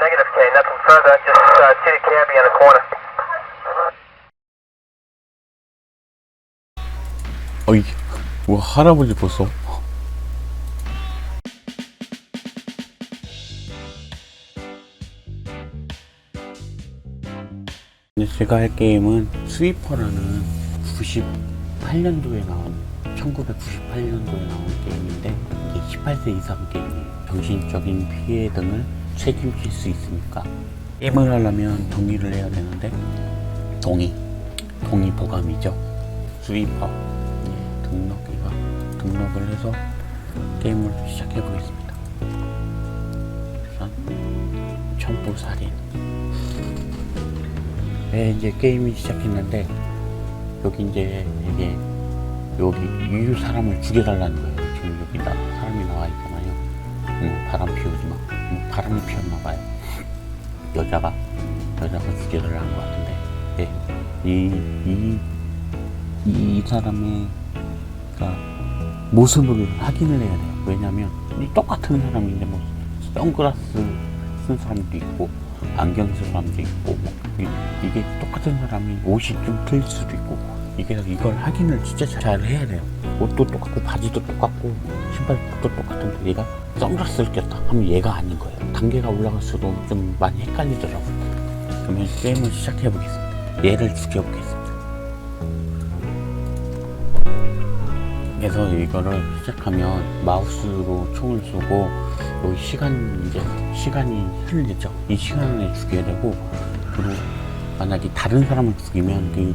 negative, K. Nothing further. Just uh, the cabbie in the corner. 어이, 뭐 할아버지 벌써? 제가 할 게임은 스위퍼라는 98년도에 나온 1998년도에 나온 게임인데 이게 18세 이상 게임이에요. 정신적인 피해 등을 책임질 수 있으니까 게임을 하려면 동의를 해야 되는데 동의, 동의 보감이죠. 스위퍼 등록기가 등록을 해서 게임을 시작해 보겠습니다. 우선 청부살인. 네, 이제 게임이 시작했는데 여기 이제 이게 여기 이 사람을 죽여달라는 거예요. 지금 여기 나 사람이 나와 있잖아요. 음, 바람 피우지 마. 음, 바람이 피웠나 봐요. 여자가 여자가 죽여달라는 것 같은데 예, 이, 이, 이 사람의 그러니까 모습을 확인을 해야 돼요. 왜냐면 이 똑같은 사람인데 뭐 선글라스 쓴 사람도 있고 안경 쓴 사람도 있고 뭐 이- 이게 똑같은 사람이 옷이 좀 틀릴 수도 있고 이게 이걸 확인을 진짜 잘 해야 돼요. 옷도 똑같고 바지도 똑같고 신발도 똑같은데 얘가 선글라스를 꼈다 하면 얘가 아닌 거예요. 단계가 올라갈수록 좀 많이 헷갈리더라고요. 그러면 게임을 시작해 보겠습니다. 얘를 죽여 보겠습니다. 그래서 이거를 시작하면 마우스로 총을 쏘고 여기 시간 이제 시간이 흐르죠. 이 시간에 죽여야 되고 그리고 만약에 다른 사람을 죽이면 그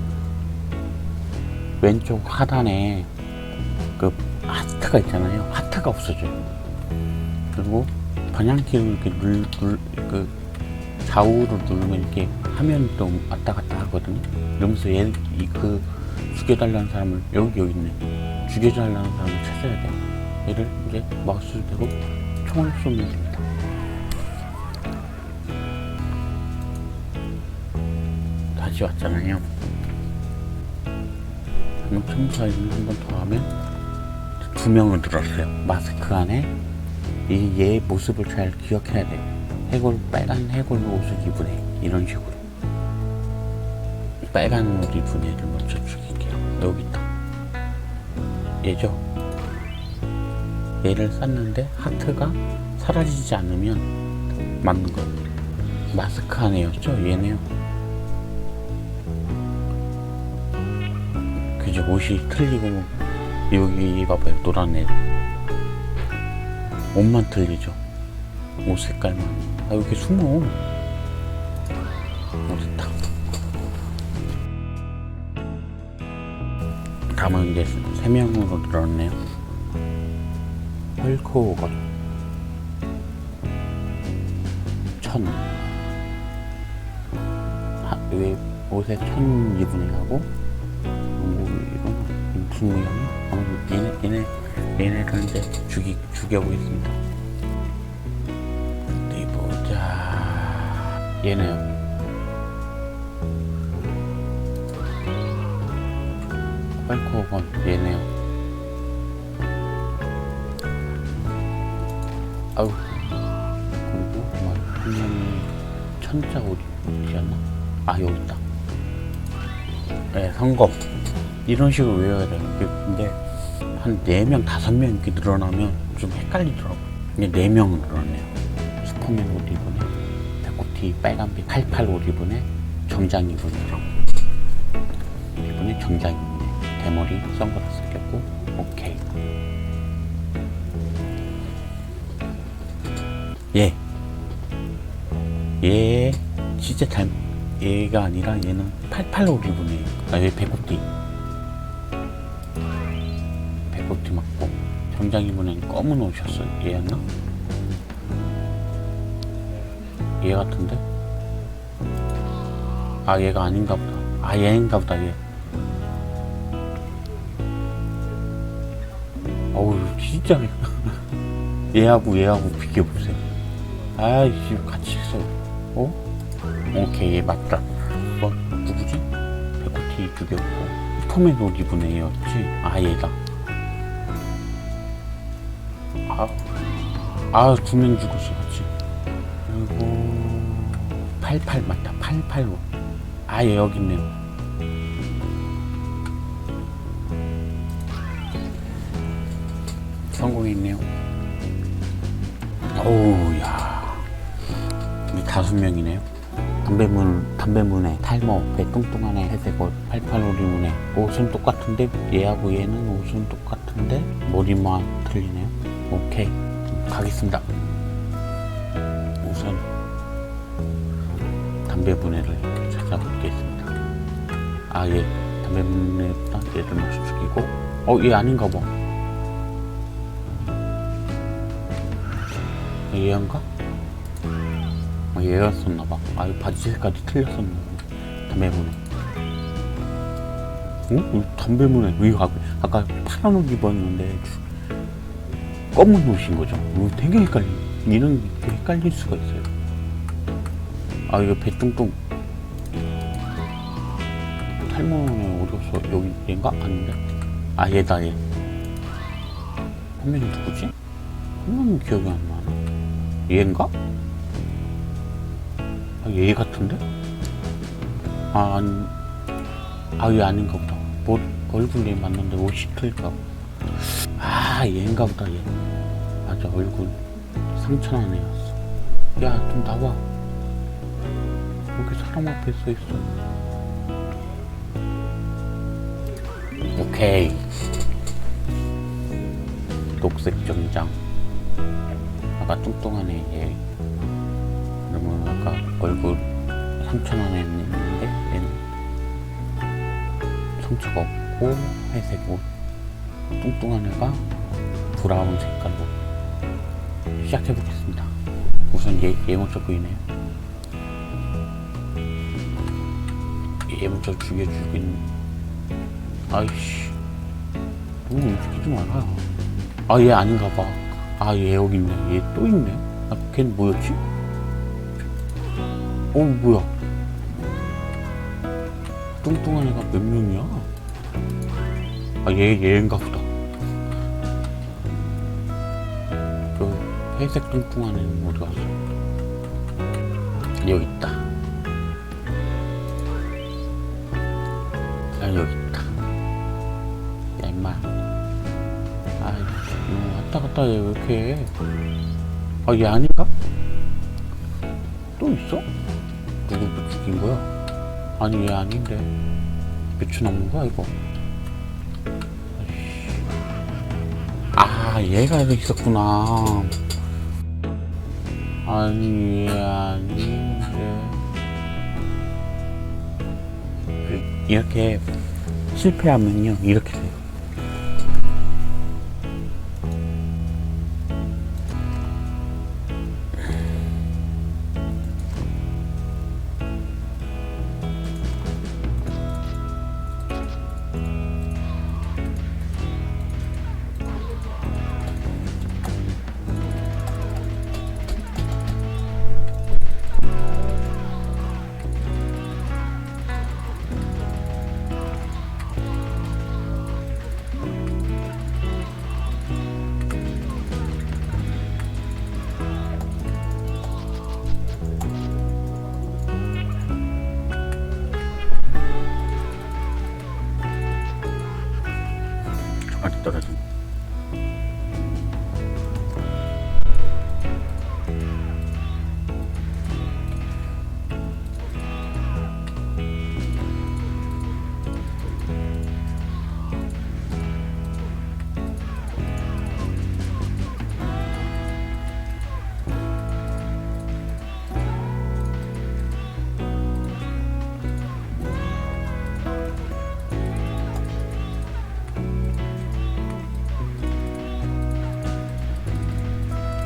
왼쪽 하단에 그 하트가 있잖아요. 하트가 없어져요. 그리고 방향키를 이렇게 눌, 눌, 그 좌우로 누르면 이렇게 화면이 또 왔다 갔다 하거든요. 이러면서 얘, 이, 그, 죽여달라는 사람을, 여기, 여기 있네. 죽여달라는 사람을 찾아야 돼요. 얘를 이제 마우스를 대고 총을 쏘면 됩니다. 다시 왔잖아요. 그럼 청소하기는 한번 더 하면 두 명을 들었어요. 마스크 안에 이 얘의 모습을 잘 기억해야 돼요. 해골 빨간 해골 옷을 애 이런 식으로 빨간 옷 입은 애를 먼저 죽일게요. 여기 있다. 얘죠. 얘를 쐈는데 하트가 사라지지 않으면 맞는 거예요. 마스크 안에였죠? 얘네요. 그죠? 옷이 틀리고 여기 봐봐요. 노란 애. 옷만 틀리죠. 옷 색깔만. 아, 여기 숨어. 어딨다. 다음은 이제 세 명으로 늘었네요. 헐크호건. 천. 하, 왜 옷에 천 이분이 하고, 뭐, 이건 모양이야? 어, 얘네, 얘네, 얘네를 이제 죽이, 죽여보겠습니다. 어디 보자. 얘네요. 헐크호건, 얘네요. 아우. 그리고 막, 한 명이 천자 어디였나? 아, 여기 있다. 네, 성검. 이런 식으로 외워야. 이게 근데 한 4명, 5명 이렇게 늘어나면 좀 헷갈리더라고요. 이게 4명은 늘어나네요. 슈퍼맨 옷 애, 배꼽티 빨간빛 88옷 애, 정장. 입은 애, 정장 애. 대머리, 선글라스 꼈고, 오케이. 얘. 얘, 진짜 닮, 얘가 아니라 얘는 88옷 애. 아, 얘. 배꼽티 입은 애는 검은 옷이었어 얘였나? 얘 같은데? 아 얘가 아닌가 보다. 아 얘인가 보다 얘. 어우 진짜. 얘하고 얘하고 비교보세요. 아이씨 같이 있어 어? 오케이 얘 맞다. 뭐 누구지? 배꼽티 죽였고. 슈퍼맨 옷 입은 애였지? 아 얘다 아, 아, 두명 죽었어, 같이. 그리고, 88 맞다 885 아예 여기 있네요 성공했네요. 오우 야. 우리 다섯 명이네요. 담배문 담배문에 탈모 배 뚱뚱하네 회색 옷 885리문에 옷은 똑같은데 얘하고 얘는 옷은 똑같은데 머리만 틀리네요 오케이 가겠습니다 우선 담배 분해를 찾아보겠습니다. 아, 예. 담배 분해다 얘를 먼저 죽이고, 어, 얘 아닌가 봐. 얘인가? 아, 얘였었나 봐. 아, 이 바지 색깔이 틀렸었나 봐. 담배 분해. 어? 이 담배 분해. 왜 아까 파란 옷 입었는데, 검은 옷인 거죠. 이거 되게 헷갈리. 이런 게 헷갈릴 수가 있어요. 아 이거 배뚱뚱 탈모는 어디 갔어? 여기 얘인가? 아닌데? 아 얘다 얘. 한 명이 누구지? 한 명은 기억이 안 나네. 얘인가? 아, 얘 같은데? 아, 아니, 아, 얘 아닌가 보다. 뭐, 얼굴이 맞는데 옷이 틀릴까? 아, 얘인가 보다, 얘. 맞아, 얼굴. 상처난 애였어. 야, 좀 나와. 여기 사람 앞에 서 있어. 오케이. 녹색 정장. 아까 뚱뚱한 애, 얘. 그러면 아까 얼굴 상처난 애 있는데, 얘는 상처가 없고, 회색 옷. 뚱뚱한 애가 브라운 색깔로 시작해 보겠습니다. 우선 얘, 얘 먼저 보이네요. 얘 먼저 죽여 죽인. 아이씨. 너무 움직이지 마라. 아, 얘 아닌가 봐. 아, 얘 여기 있네. 얘 또 있네. 아, 걘 뭐였지? 어, 뭐야. 뚱뚱한 애가 몇 명이야? 아, 얘, 얘인가 보다. 회색 애는 어디 갔어? 여기 있다. 아 여기 있다. 야 임마. 아 이거 왔다 갔다 얘왜 이렇게 해? 아 얘 아닌가? 또 있어? 누구 죽인 거야? 아니 얘 아닌데. 몇초 남은 거야 이거? 아 얘가 있었구나. 아니 얘 아닌데. 그, 이렇게 실패하면요 이렇게 돼요.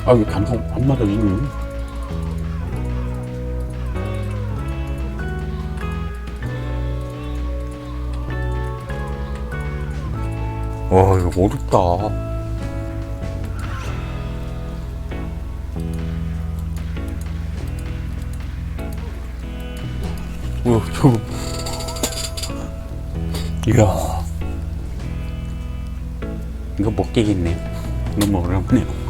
아, 왜 감성 안 맞아, 이는? 와, 이거 어렵다. 어, 저. 이야. 이거 못 깨겠네요. 너무 어렵네요.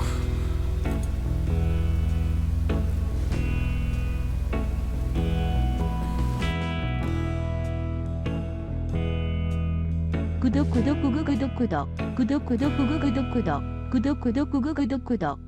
구독 구독 구구 구독 구독 구독 구독 구구 구독 구독 구독 구독 구구 구독 구독